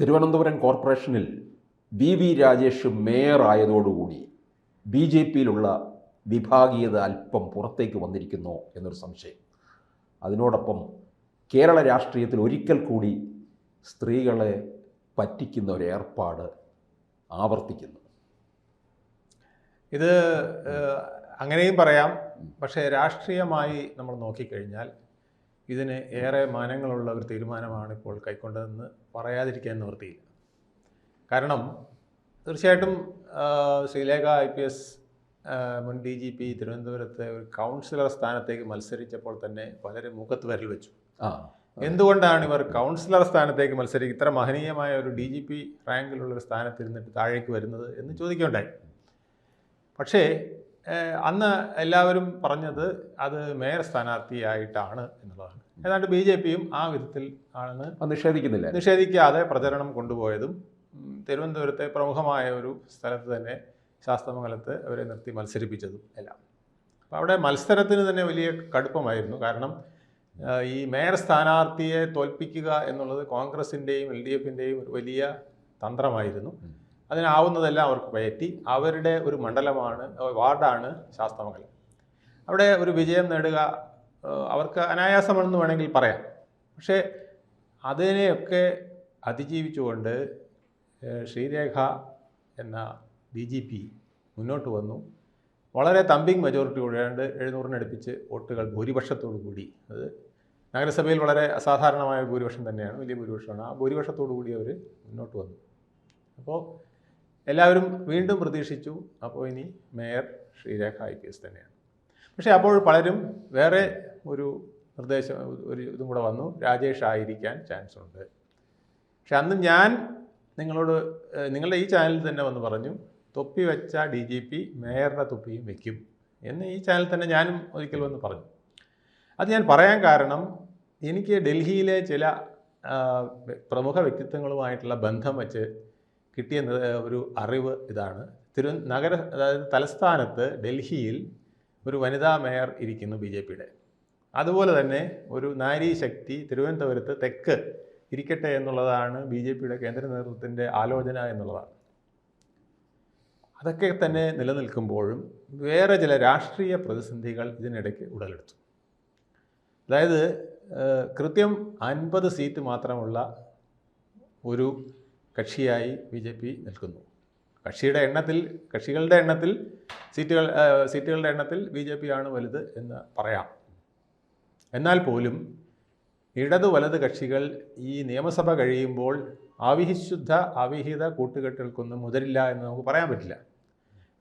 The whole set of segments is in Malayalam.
തിരുവനന്തപുരം കോർപ്പറേഷനിൽ വി വി രാജേഷ് മേയർ ആയതോടുകൂടി ബി ജെ പിയിലുള്ള വിഭാഗീയത അല്പം പുറത്തേക്ക് വന്നിരിക്കുന്നു എന്നൊരു സംശയം. അതിനോടൊപ്പം കേരള രാഷ്ട്രീയത്തിൽ ഒരിക്കൽ കൂടി സ്ത്രീകളെ പറ്റിക്കുന്ന ഒരു ഏർപ്പാട് ആവർത്തിക്കുന്നു. ഇത് അങ്ങനെയും പറയാം. പക്ഷേ രാഷ്ട്രീയമായി നമ്മൾ നോക്കിക്കഴിഞ്ഞാൽ ഇതിന് ഏറെ മാനങ്ങളുള്ള ഒരു തീരുമാനമാണ് ഇപ്പോൾ കൈക്കൊണ്ടതെന്ന് പറയാതിരിക്കാൻ നിവൃത്തിയില്ല. കാരണം തീർച്ചയായിട്ടും ശ്രീലേഖ ഐ പി എസ് മുൻ ഡി ജി പി തിരുവനന്തപുരത്തെ ഒരു കൗൺസിലർ സ്ഥാനത്തേക്ക് മത്സരിച്ചപ്പോൾ തന്നെ പലരും മുഖത്ത് വരൽ വെച്ചു. എന്തുകൊണ്ടാണ് ഇവർ കൗൺസിലർ സ്ഥാനത്തേക്ക് മത്സരിക്കുക ഇത്ര മഹനീയമായ ഒരു ഡി ജി പി റാങ്കിലുള്ള ഒരു സ്ഥാനത്തിരുന്നിട്ട് താഴേക്ക് വരുന്നത് എന്ന് ചോദിക്കുകയുണ്ടായി. പക്ഷേ അന്ന് എല്ലാവരും പറഞ്ഞത് അത് മേയർ സ്ഥാനാർത്ഥിയായിട്ടാണ് എന്നുള്ളതാണ്. ഏതാണ്ട് ബി ജെ പിയും ആ വിധത്തിൽ ആണെന്ന് നിഷേധിക്കുന്നില്ല. നിഷേധിക്കാതെ പ്രചരണം കൊണ്ടുപോയതും തിരുവനന്തപുരത്തെ പ്രമുഖമായ ഒരു സ്ഥലത്ത് തന്നെ ശാസ്ത്രമംഗലത്ത് അവരെ നിർത്തി മത്സരിപ്പിച്ചതും എല്ലാം. അപ്പോൾ അവിടെ മത്സരത്തിന് തന്നെ വലിയ കടുപ്പമായിരുന്നു. കാരണം ഈ മേയർ സ്ഥാനാർത്ഥിയെ തോൽപ്പിക്കുക എന്നുള്ളത് കോൺഗ്രസിന്റെയും എൽ ഡി എഫിന്റെയും ഒരു വലിയ തന്ത്രമായിരുന്നു. അതിനാവുന്നതെല്ലാം അവർക്ക് പയറ്റി. അവരുടെ ഒരു മണ്ഡലമാണ് വാർഡാണ് ശാസ്ത്രമംഗലം അവിടെ ഒരു വിജയം നേടുക അവർക്ക് അനായാസമാണെന്ന് വേണമെങ്കിൽ പറയാം. പക്ഷേ അതിനെയൊക്കെ അതിജീവിച്ചുകൊണ്ട് ശ്രീരേഖ എന്ന ഡി ജി പി മുന്നോട്ട് വന്നു. വളരെ തമ്പിങ് മെജോറിറ്റിയോടെ കൂടിയാണ്ട് എഴുന്നൂറിനടുപ്പിച്ച് വോട്ടുകൾ ഭൂരിപക്ഷത്തോടു കൂടി. അത് നഗരസഭയിൽ വളരെ അസാധാരണമായ ഭൂരിപക്ഷം തന്നെയാണ് വലിയ ഭൂരിപക്ഷമാണ്. ആ ഭൂരിപക്ഷത്തോടു കൂടി അവർ മുന്നോട്ട് വന്നു. അപ്പോൾ എല്ലാവരും വീണ്ടും പ്രതീക്ഷിച്ചു. അപ്പോൾ ഇനി mayor Sreerekha I P S തന്നെയാണ്. പക്ഷേ അപ്പോൾ പലരും വേറെ ഒരു നിർദ്ദേശം ഒരു ഇതും കൂടെ വന്നു. രാജേഷ് ആയിരിക്കാൻ ചാൻസ് ഉണ്ട്. പക്ഷെ അന്ന് ഞാൻ നിങ്ങളോട് നിങ്ങളുടെ ഈ ചാനലിൽ തന്നെ വന്ന് പറഞ്ഞു തൊപ്പി വെച്ച ഡി ജി പി മേയറുടെ തൊപ്പിയും വെക്കും എന്ന് ഈ ചാനൽ തന്നെ ഞാനും ഒരിക്കൽ വന്ന് പറഞ്ഞു. അത് ഞാൻ പറയാൻ കാരണം എനിക്ക് ഡൽഹിയിലെ ചില പ്രമുഖ വ്യക്തിത്വങ്ങളുമായിട്ടുള്ള ബന്ധം വെച്ച് കിട്ടിയ ഒരു അറിവ് ഇതാണ്. തിരു നഗര അതായത് തലസ്ഥാനത്ത് ഡൽഹിയിൽ ഒരു വനിതാ മേയർ ഇരിക്കുന്നു ബി ജെ പിയുടെ. അതുപോലെ തന്നെ ഒരു നാരീ ശക്തി തിരുവനന്തപുരത്ത് തെക്ക് ഇരിക്കട്ടെ എന്നുള്ളതാണ് ബി ജെ പിയുടെ കേന്ദ്ര നേതൃത്വത്തിന്റെ ആലോചന എന്നുള്ളതാണ്. അതൊക്കെ തന്നെ നിലനിൽക്കുമ്പോഴും വേറെ ചില രാഷ്ട്രീയ പ്രതിസന്ധികൾ ഇതിനിടയ്ക്ക് ഉടലെടുത്തു. അതായത് കൃത്യം അൻപത് സീറ്റ് മാത്രമുള്ള ഒരു കക്ഷിയായി ബി ജെ പി നിൽക്കുന്നു. കക്ഷിയുടെ എണ്ണത്തിൽ കക്ഷികളുടെ എണ്ണത്തിൽ സീറ്റുകൾ സീറ്റുകളുടെ എണ്ണത്തിൽ ബി ജെ പി ആണ് വലുത് എന്ന് പറയാം. എന്നാൽ പോലും ഇടത് വലത് കക്ഷികൾ ഈ നിയമസഭ കഴിയുമ്പോൾ അവിശുദ്ധ അവിഹിത കൂട്ടുകെട്ടുകൾക്കൊന്നും മുതരില്ല എന്ന് നമുക്ക് പറയാൻ പറ്റില്ല.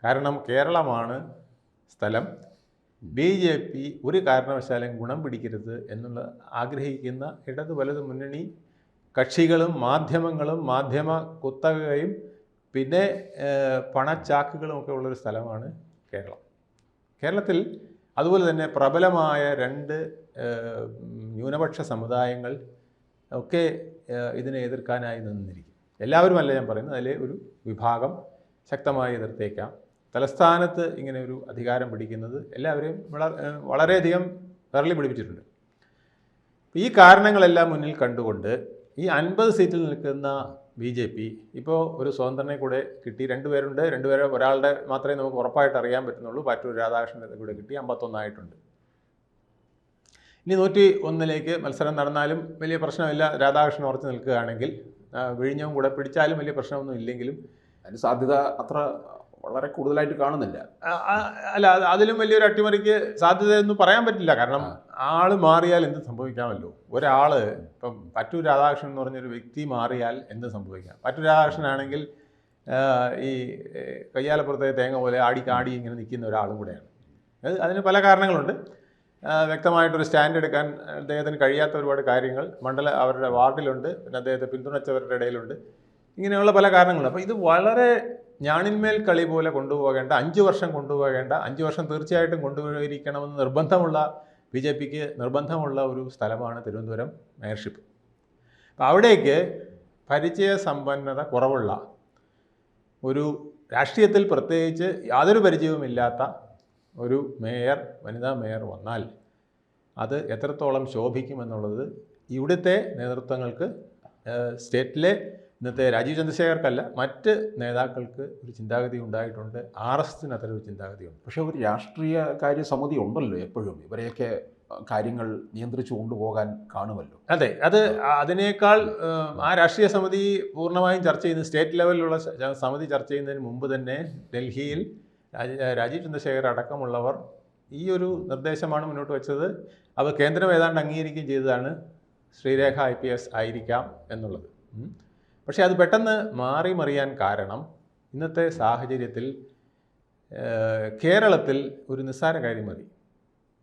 കാരണം കേരളമാണ് സ്ഥലം. ബി ജെ പി ഒരു കാരണവശാലും ഗുണം പിടിക്കരുത് എന്നുള്ള ആഗ്രഹിക്കുന്ന ഇടത് വലത് മുന്നണി കക്ഷികളും മാധ്യമങ്ങളും മാധ്യമ കുത്തകയും പിന്നെ ഏഹ്, പണച്ചാക്കുകളും ഒക്കെ ഉള്ളൊരു സ്ഥലമാണ് കേരളം. കേരളത്തിൽ അതുപോലെ തന്നെ പ്രബലമായ രണ്ട് ന്യൂനപക്ഷ സമുദായങ്ങൾ ഒക്കെ ഇതിനെ എതിർക്കാനായി നിന്നിരിക്കും എല്ലാവരുമല്ല ഞാൻ പറയുന്നത് അതിലെ ഒരു വിഭാഗം ശക്തമായി എതിർത്തേക്കാം. തലസ്ഥാനത്ത് ഇങ്ങനെ ഒരു അധികാരം പിടിക്കുന്നത് എല്ലാവരെയും വളരെയധികം വിരളി പിടിപ്പിച്ചിട്ടുണ്ട്. ഈ കാരണങ്ങളെല്ലാം മുന്നിൽ കണ്ടുകൊണ്ട് ഈ അൻപത് സീറ്റിൽ നിൽക്കുന്ന ബി ജെ പി. ഇപ്പോൾ ഒരു സ്വതന്ത്രനെ കൂടെ കിട്ടി. രണ്ടുപേരുണ്ട് രണ്ടുപേരെ ഒരാളുടെ മാത്രമേ നമുക്ക് ഉറപ്പായിട്ട് അറിയാൻ പറ്റുന്നുള്ളൂ. പാറ്റൂർ രാധാകൃഷ്ണനെ കൂടെ കിട്ടി. അമ്പത്തൊന്നായിട്ടുണ്ട്. ഇനി നൂറ്റി ഒന്നിലേക്ക് മത്സരം നടന്നാലും വലിയ പ്രശ്നമില്ല. രാധാകൃഷ്ണൻ ഉറച്ചു നിൽക്കുകയാണെങ്കിൽ വിഴിഞ്ഞവും കൂടെ പിടിച്ചാലും വലിയ പ്രശ്നമൊന്നും ഇല്ലെങ്കിലും അതിന് സാധ്യത അത്ര വളരെ കൂടുതലായിട്ട് കാണുന്നില്ല. അല്ല അതിലും വലിയൊരു അട്ടിമറിക്ക് സാധ്യതയെന്ന് പറയാൻ പറ്റില്ല. കാരണം ആൾ മാറിയാൽ എന്ത് സംഭവിക്കാമല്ലോ? ഒരാൾ ഇപ്പം പറ്റൂർ രാധാകൃഷ്ണൻ എന്ന് പറഞ്ഞൊരു വ്യക്തി മാറിയാൽ എന്ത് സംഭവിക്കാം? പറ്റൂർ രാധാകൃഷ്ണനാണെങ്കിൽ ഈ കയ്യാലപ്പുറത്തെ തേങ്ങ പോലെ ആടി കാടി ഇങ്ങനെ നിൽക്കുന്ന ഒരാളും കൂടെയാണ്. അത് അതിന് പല കാരണങ്ങളുണ്ട്. വ്യക്തമായിട്ടൊരു സ്റ്റാൻഡ് എടുക്കാൻ അദ്ദേഹത്തിന് കഴിയാത്ത ഒരുപാട് കാര്യങ്ങൾ. മണ്ഡല അവരുടെ വാർഡിലുണ്ട്. പിന്നെ അദ്ദേഹത്തെ പിന്തുണച്ചവരുടെ ഇടയിലുണ്ട്. ഇങ്ങനെയുള്ള പല കാരണങ്ങളുണ്ട്. അപ്പോൾ ഇത് വളരെ ഞാണിന്മേൽ കളി പോലെ കൊണ്ടുപോകേണ്ട അഞ്ച് വർഷം കൊണ്ടുപോകേണ്ട അഞ്ച് വർഷം തീർച്ചയായിട്ടും കൊണ്ടുപോയിരിക്കണമെന്ന് നിർബന്ധമുള്ള ബി ജെ പിക്ക് നിർബന്ധമുള്ള ഒരു സ്ഥലമാണ് തിരുവനന്തപുരം മേയർഷിപ്പ്. അപ്പോൾ അവിടേക്ക് പരിചയ സമ്പന്നത കുറവുള്ള ഒരു രാഷ്ട്രീയത്തിൽ പ്രത്യേകിച്ച് യാതൊരു പരിചയവുമില്ലാത്ത ഒരു മേയർ വനിതാ മേയർ വന്നാൽ അത് എത്രത്തോളം ശോഭിക്കുമെന്നുള്ളത് ഇവിടുത്തെ നേതൃത്വങ്ങൾക്ക് സ്റ്റേറ്റിലെ ഇന്നത്തെ രാജീവ് ചന്ദ്രശേഖർക്കല്ല മറ്റ് നേതാക്കൾക്ക് ഒരു ചിന്താഗതി ഉണ്ടായിട്ടുണ്ട്. ആർ എസ് എസിന് അത്തരം ഒരു ചിന്താഗതിയുണ്ട്. പക്ഷെ ഒരു രാഷ്ട്രീയ കാര്യ സമിതി ഉണ്ടല്ലോ എപ്പോഴും. ഇവരെയൊക്കെ കാര്യങ്ങൾ നിയന്ത്രിച്ചു കൊണ്ടുപോകാൻ കാണുമല്ലോ. അതെ അത് അതിനേക്കാൾ ആ രാഷ്ട്രീയ സമിതി പൂർണമായും ചർച്ച ചെയ്യുന്ന സ്റ്റേറ്റ് ലെവലിലുള്ള സമിതി ചർച്ച ചെയ്യുന്നതിന് മുമ്പ് തന്നെ ഡൽഹിയിൽ രാജീവ് ചന്ദ്രശേഖർ അടക്കമുള്ളവർ ഈ ഒരു നിർദ്ദേശമാണ് മുന്നോട്ട് വെച്ചത്. അത് കേന്ദ്രം ഏതാണ്ട് അംഗീകരിക്കുകയും ചെയ്തതാണ്. ശ്രീരേഖ ഐ പി എസ് ആയിരിക്കാം എന്നുള്ളത്. പക്ഷേ അത് പെട്ടെന്ന് മാറി മറിയാൻ കാരണം ഇന്നത്തെ സാഹചര്യത്തിൽ കേരളത്തിൽ ഒരു നിസ്സാര കാര്യം മതി.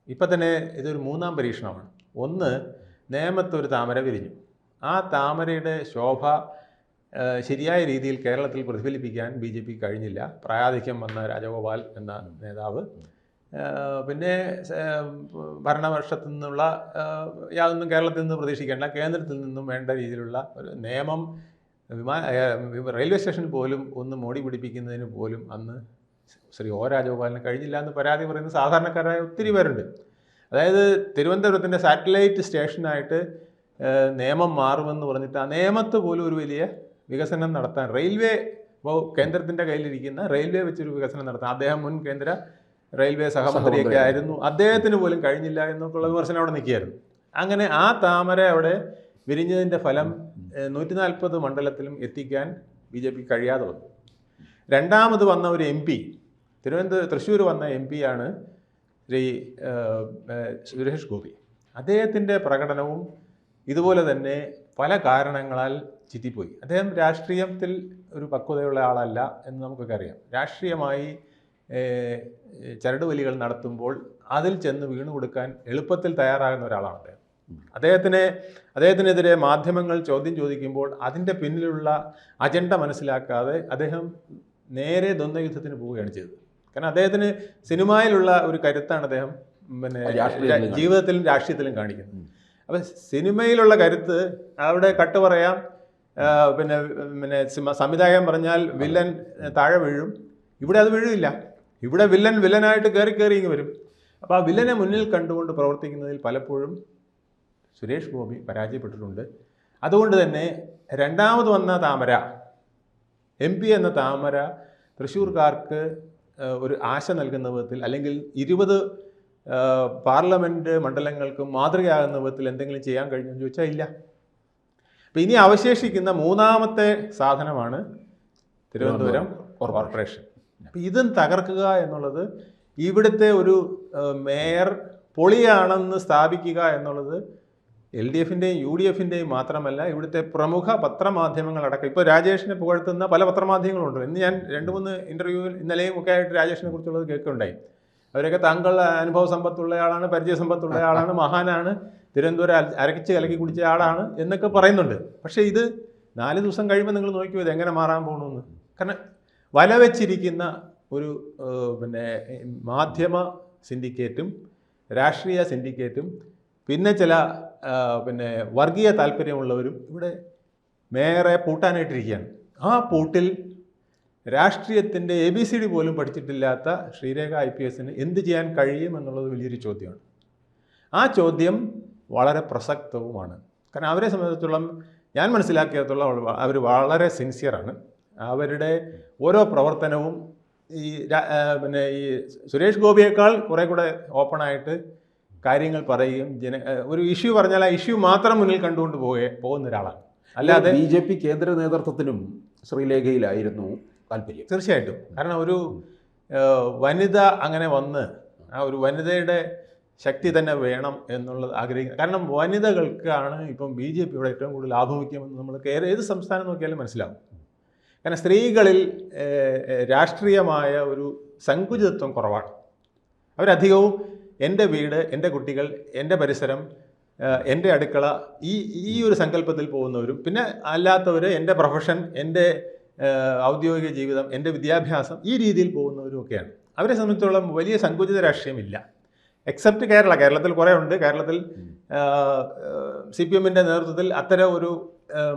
ഇപ്പം തന്നെ ഇതൊരു മൂന്നാം പരീക്ഷണമാണ്. ഒന്ന് നേമത്ത് ഒരു താമര വിരിഞ്ഞു. ആ താമരയുടെ ശോഭ ശരിയായ രീതിയിൽ കേരളത്തിൽ പ്രതിഫലിപ്പിക്കാൻ ബി ജെ പി കഴിഞ്ഞില്ല. പ്രായാധിക്യം വന്ന രാജഗോപാൽ എന്ന നേതാവ് പിന്നെ ഭരണവർഷത്തു നിന്നുള്ള യാതൊന്നും കേരളത്തിൽ നിന്ന് പ്രതീക്ഷിക്കേണ്ട കേന്ദ്രത്തിൽ നിന്നും വേണ്ട രീതിയിലുള്ള ഒരു നിയമം വിമാന റെയിൽവേ സ്റ്റേഷനിൽ പോലും ഒന്ന് മോടി പിടിപ്പിക്കുന്നതിന് പോലും അന്ന് ശ്രീ ഒ രാജഗോപാലിന് കഴിഞ്ഞില്ല എന്ന് പരാതി പറയുന്ന സാധാരണക്കാരായ ഒത്തിരി പേരുണ്ട്. അതായത് തിരുവനന്തപുരത്തിന്റെ സാറ്റലൈറ്റ് സ്റ്റേഷനായിട്ട് നിയമം മാറുമെന്ന് പറഞ്ഞിട്ട് ആ നിയമത്ത് പോലും ഒരു വലിയ വികസനം നടത്താൻ റെയിൽവേ ഇപ്പോൾ കേന്ദ്രത്തിന്റെ കയ്യിലിരിക്കുന്ന റെയിൽവേ വെച്ചൊരു വികസനം നടത്താൻ അദ്ദേഹം മുൻ കേന്ദ്ര റെയിൽവേ സഹമന്ത്രിയൊക്കെ ആയിരുന്നു. അദ്ദേഹത്തിന് പോലും കഴിഞ്ഞില്ല എന്നൊക്കെയുള്ള വിമർശനം അവിടെ നിൽക്കുകയായിരുന്നു. അങ്ങനെ ആ താമര അവിടെ വിരിഞ്ഞതിന്റെ ഫലം നൂറ്റി നാൽപ്പത് മണ്ഡലത്തിലും എത്തിക്കാൻ ബി ജെ പി കഴിയാതെ വന്നു. രണ്ടാമത് വന്ന ഒരു എം പി തിരുവനന്തപുരം തൃശ്ശൂർ വന്ന എം ആണ് ശ്രീ സുരേഷ് ഗോപി. അദ്ദേഹത്തിന്റെ പ്രകടനവും ഇതുപോലെ തന്നെ പല കാരണങ്ങളാൽ ചിറ്റിപ്പോയി അദ്ദേഹം രാഷ്ട്രീയത്തിൽ ഒരു പക്വതയുള്ള ആളല്ല എന്ന് നമുക്കൊക്കെ അറിയാം. രാഷ്ട്രീയമായി ചരടുവലികൾ നടത്തുമ്പോൾ അതിൽ ചെന്ന് വീണു കൊടുക്കാൻ എളുപ്പത്തിൽ തയ്യാറാകുന്ന ഒരാളാണ് അദ്ദേഹം. അദ്ദേഹത്തിനെ അദ്ദേഹത്തിനെതിരെ മാധ്യമങ്ങൾ ചോദ്യം ചോദിക്കുമ്പോൾ അതിന്റെ പിന്നിലുള്ള അജണ്ട മനസ്സിലാക്കാതെ അദ്ദേഹം നേരെ ദ്വന്ദ്വയുദ്ധത്തിന് പോവുകയാണ് ചെയ്തത്. കാരണം അദ്ദേഹത്തിന് സിനിമയിലുള്ള ഒരു കരുത്താണ് അദ്ദേഹം പിന്നെ ജീവിതത്തിലും രാഷ്ട്രീയത്തിലും കാണിക്കുന്നത്. അപ്പം സിനിമയിലുള്ള കരുത്ത് അവിടെ കട്ട് പറയാം പിന്നെ പിന്നെ സംവിധായകൻ പറഞ്ഞാൽ വില്ലൻ താഴെ വീഴും. ഇവിടെ അത് വീഴില്ല. ഇവിടെ വില്ലൻ വില്ലനായിട്ട് കയറി കയറി ഇങ്ങ് വരും. അപ്പോൾ ആ വില്ലനെ മുന്നിൽ കണ്ടുകൊണ്ട് പ്രവർത്തിക്കുന്നതിൽ പലപ്പോഴും സുരേഷ് ഗോപി പരാജയപ്പെട്ടിട്ടുണ്ട്. അതുകൊണ്ട് തന്നെ രണ്ടാമത് വന്ന താമര എം പി എന്ന താമര തൃശ്ശൂർക്കാർക്ക് ഒരു ആശ നൽകുന്ന വിധത്തിൽ അല്ലെങ്കിൽ ഇരുപത് പാർലമെന്റ് മണ്ഡലങ്ങൾക്കും മാതൃകയാകുന്ന വിധത്തിൽ എന്തെങ്കിലും ചെയ്യാൻ കഴിഞ്ഞെന്ന് ചോദിച്ചാൽ ഇല്ല. അപ്പം ഇനി അവശേഷിക്കുന്ന മൂന്നാമത്തെ സാധനമാണ് തിരുവനന്തപുരം കോർപ്പറേഷൻ. അപ്പം ഇതും തകർക്കുക എന്നുള്ളത് ഇവിടുത്തെ ഒരു മേയർ പൊളിയാണെന്ന് സ്ഥാപിക്കുക എന്നുള്ളത് എൽ ഡി എഫിന്റെയും യു ഡി എഫിന്റെയും മാത്രമല്ല ഇവിടുത്തെ പ്രമുഖ പത്രമാധ്യമങ്ങളടക്കം. ഇപ്പോൾ രാജേഷിനെ പുകഴ്ത്തുന്ന പല പത്രമാധ്യമങ്ങളുണ്ട്. ഇന്ന് ഞാൻ രണ്ട് മൂന്ന് ഇന്റർവ്യൂവിൽ ഇന്നലെയും ഒക്കെ ആയിട്ട് രാജേഷിനെ കുറിച്ചുള്ളത് കേൾക്കുന്നുണ്ടായി. അവരൊക്കെ താങ്കളുടെ അനുഭവ സമ്പത്തുള്ള ആളാണ് പരിചയ സമ്പത്തുള്ള ആളാണ് മഹാനാണ് തിരുവനന്തപുരം അര- അരക്കിച്ച് കലക്കി കുടിച്ച ആളാണ് എന്നൊക്കെ പറയുന്നുണ്ട്. പക്ഷേ ഇത് നാല് ദിവസം കഴിയുമ്പോൾ നിങ്ങൾ നോക്കിയോ ഇത് എങ്ങനെ മാറാൻ പോകണമെന്ന് കാരണം വല വെച്ചിരിക്കുന്ന ഒരു പിന്നെ മാധ്യമ സിൻഡിക്കേറ്റും രാഷ്ട്രീയ സിൻഡിക്കേറ്റും പിന്നെ ചില പിന്നെ വർഗീയ താല്പര്യമുള്ളവരും ഇവിടെ മേയറെ പൂട്ടാനായിട്ടിരിക്കുകയാണ്. ആ പൂട്ടിൽ രാഷ്ട്രീയത്തിന്റെ എ ബി സി ഡി പോലും പഠിച്ചിട്ടില്ലാത്ത ശ്രീരേഖ ഐ പി എസിന് എന്ത് ചെയ്യാൻ കഴിയും എന്നുള്ളത് വലിയൊരു ചോദ്യമാണ്. ആ ചോദ്യം വളരെ പ്രസക്തവുമാണ്. കാരണം അവരെ സംബന്ധിച്ചിടത്തോളം ഞാൻ മനസ്സിലാക്കിയത്തോളം അവർ വളരെ സിൻസിയറാണ് അവരുടെ ഓരോ പ്രവർത്തനവും ഈ പിന്നെ ഈ സുരേഷ് ഗോപിയേക്കാൾ കുറേ കൂടെ ഓപ്പണായിട്ട് കാര്യങ്ങൾ പറയുകയും ജന ഒരു ഇഷ്യൂ പറഞ്ഞാൽ ആ ഇഷ്യൂ മാത്രം മുന്നിൽ കണ്ടുകൊണ്ട് പോകെ പോകുന്ന ഒരാളാണ്. അല്ലാതെ ബി ജെ പി കേന്ദ്ര നേതൃത്വത്തിനും ശ്രീലേഖയിലായിരുന്നു താല്പര്യം. തീർച്ചയായിട്ടും. കാരണം ഒരു വനിത അങ്ങനെ വന്ന് ആ ഒരു വനിതയുടെ ശക്തി തന്നെ വേണം എന്നുള്ളത് ആഗ്രഹിക്കുന്നത് കാരണം വനിതകൾക്കാണ് ഇപ്പം ബി ജെ പിയുടെ ഏറ്റവും കൂടുതൽ ആഭിമുഖ്യമെന്ന് നമ്മൾ കയറി ഏത് സംസ്ഥാനം നോക്കിയാലും മനസ്സിലാവും. കാരണം സ്ത്രീകളിൽ രാഷ്ട്രീയമായ ഒരു സങ്കുചിതത്വം കുറവാണ്. അവരധികവും എന്റെ വീട് എന്റെ കുട്ടികൾ എന്റെ പരിസരം എന്റെ അടുക്കള ഈ ഈ ഒരു സങ്കല്പത്തിൽ പോകുന്നവരും പിന്നെ അല്ലാത്തവർ എന്റെ പ്രൊഫഷൻ എന്റെ ഔദ്യോഗിക ജീവിതം എന്റെ വിദ്യാഭ്യാസം ഈ രീതിയിൽ പോകുന്നവരും ഒക്കെയാണ്. അവരെ സംബന്ധിച്ചോളം വലിയ സങ്കുചിത രാഷ്ട്രീയമില്ല. എക്സെപ്റ്റ് കേരള കേരളത്തിൽ കുറേ ഉണ്ട്. കേരളത്തിൽ സി പി എമ്മിന്റെ നേതൃത്വത്തിൽ അത്തരം ഒരു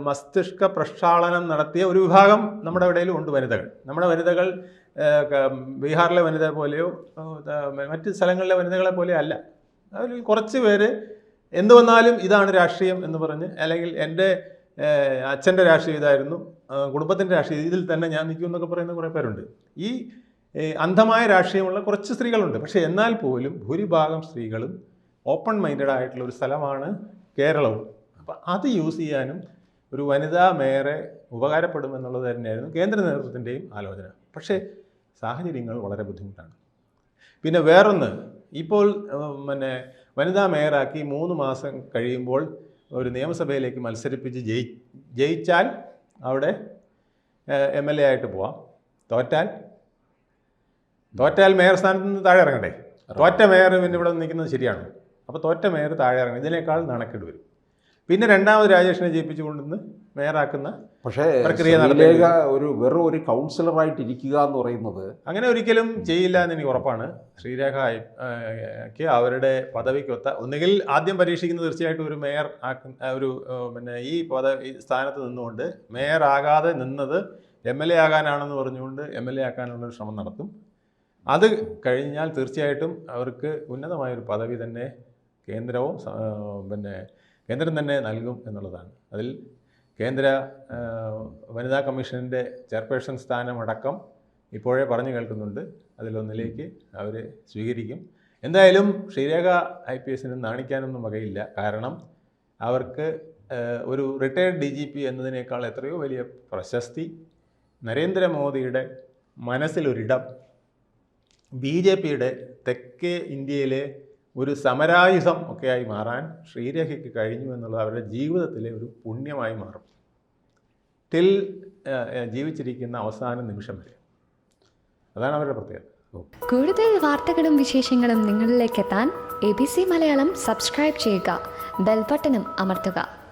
മസ്തിഷ്ക പ്രക്ഷാളനം നടത്തിയ ഒരു വിഭാഗം നമ്മുടെ ഇടയിലും ഉണ്ട് വനിതകൾ. നമ്മുടെ വനിതകൾ ബീഹാറിലെ വനിത പോലെയോ മറ്റ് സ്ഥലങ്ങളിലെ വനിതകളെ പോലെയോ അല്ല. അതിൽ കുറച്ച് പേര് എന്ത് വന്നാലും ഇതാണ് രാഷ്ട്രീയം എന്ന് പറഞ്ഞ് അല്ലെങ്കിൽ എന്റെ അച്ഛന്റെ രാഷ്ട്രീയം ഇതായിരുന്നു കുടുംബത്തിന്റെ രാഷ്ട്രീയം ഇതിൽ തന്നെ ഞാൻ നിൽക്കും എന്നൊക്കെ പറയുന്ന കുറേ പേരുണ്ട്. ഈ അന്ധമായ രാഷ്ട്രീയമുള്ള കുറച്ച് സ്ത്രീകളുണ്ട്. പക്ഷേ എന്നാൽ പോലും ഭൂരിഭാഗം സ്ത്രീകളും ഓപ്പൺ മൈൻഡഡ് ആയിട്ടുള്ള ഒരു സ്ഥലമാണ് കേരളവും. അപ്പം അത് യൂസ് ചെയ്യാനും ഒരു വനിതാ മേയറെ ഉപകാരപ്പെടുമെന്നുള്ളത് തന്നെയായിരുന്നു കേന്ദ്ര നേതൃത്വത്തിന്റെയും ആലോചന. പക്ഷേ സാഹചര്യങ്ങൾ വളരെ ബുദ്ധിമുട്ടാണ്. പിന്നെ വേറൊന്ന് ഇപ്പോൾ പിന്നെ വനിതാ മേയറാക്കി മൂന്ന് മാസം കഴിയുമ്പോൾ ഒരു നിയമസഭയിലേക്ക് മത്സരിപ്പിച്ച് ജയി ജയിച്ചാൽ അവിടെ എം എൽ എ ആയിട്ട് പോവാം. തോറ്റാൽ തോറ്റാൽ മേയർ സ്ഥാനത്ത് നിന്ന് താഴെ ഇറങ്ങണ്ടേ? തോറ്റ മേയർ പിന്നെ ഇവിടെ നിൽക്കുന്നത് ശരിയാണ്? അപ്പോൾ തോറ്റ മേയർ താഴെ ഇറങ്ങണം. ഇതിനേക്കാൾ നാണക്കേട് വരും. പിന്നെ രണ്ടാമത് രാജേഷിനെ ജയിപ്പിച്ചു കൊണ്ടുവന്ന് മേയറാക്കുന്ന പക്ഷേ പ്രക്രിയ നടത്തിയ ഒരു വെറും ഒരു കൗൺസിലറായിട്ട് ഇരിക്കുക എന്ന് പറയുന്നത് അങ്ങനെ ഒരിക്കലും ചെയ്യില്ല എന്ന് എനിക്ക് ഉറപ്പാണ്. ശ്രീരേഖ ക്ക് അവരുടെ പദവിക്കൊത്ത ഒന്നുകിൽ ആദ്യം പരീക്ഷിക്കുന്നത് തീർച്ചയായിട്ടും ഒരു മേയർ ആക്കുന്ന ഒരു പിന്നെ ഈ പദ സ്ഥാനത്ത് നിന്നുകൊണ്ട് മേയർ ആകാതെ നിന്നത് എം എൽ എ ആകാനാണെന്ന് പറഞ്ഞുകൊണ്ട് എം എൽ എ ആക്കാനുള്ള ശ്രമം നടത്തും. അത് കഴിഞ്ഞാൽ തീർച്ചയായിട്ടും അവർക്ക് ഉന്നതമായൊരു പദവി തന്നെ കേന്ദ്രവും പിന്നെ കേന്ദ്രം തന്നെ നൽകും എന്നുള്ളതാണ്. അതിൽ കേന്ദ്ര വനിതാ കമ്മീഷന്റെ ചെയർപേഴ്സൺ സ്ഥാനമടക്കം ഇപ്പോഴേ പറഞ്ഞു കേൾക്കുന്നുണ്ട്. അതിലൊന്നിലേക്ക് അവർ സ്വീകരിക്കും. എന്തായാലും ശ്രീരേഖ ഐ പി എസിന് നാണിക്കാനൊന്നും വകയില്ല. കാരണം അവർക്ക് ഒരു റിട്ടയർഡ് ഡി ജി പി എന്നതിനേക്കാൾ എത്രയോ വലിയ പ്രശസ്തി നരേന്ദ്രമോദിയുടെ മനസ്സിലൊരിടം. ബി ജെ പിയുടെ തെക്കേ ഇന്ത്യയിലെ ഒരു സമരായുധം ഒക്കെയായി മാറാൻ ശ്രീരേഖയ്ക്ക് കഴിഞ്ഞു എന്നുള്ളത് അവരുടെ ജീവിതത്തിലെ ഒരു പുണ്യമായി മാറും. ടിൽ ജീവിച്ചിരിക്കുന്ന അവസാന നിമിഷം വരെ. അതാണ് അവരുടെ പ്രത്യേകത. കൂടുതൽ വാർത്തകളും വിശേഷങ്ങളും നിങ്ങളിലേക്ക് എത്താൻ A B C Malayalam subscribe ചെയ്യുക ബെൽബട്ടനും അമർത്തുക.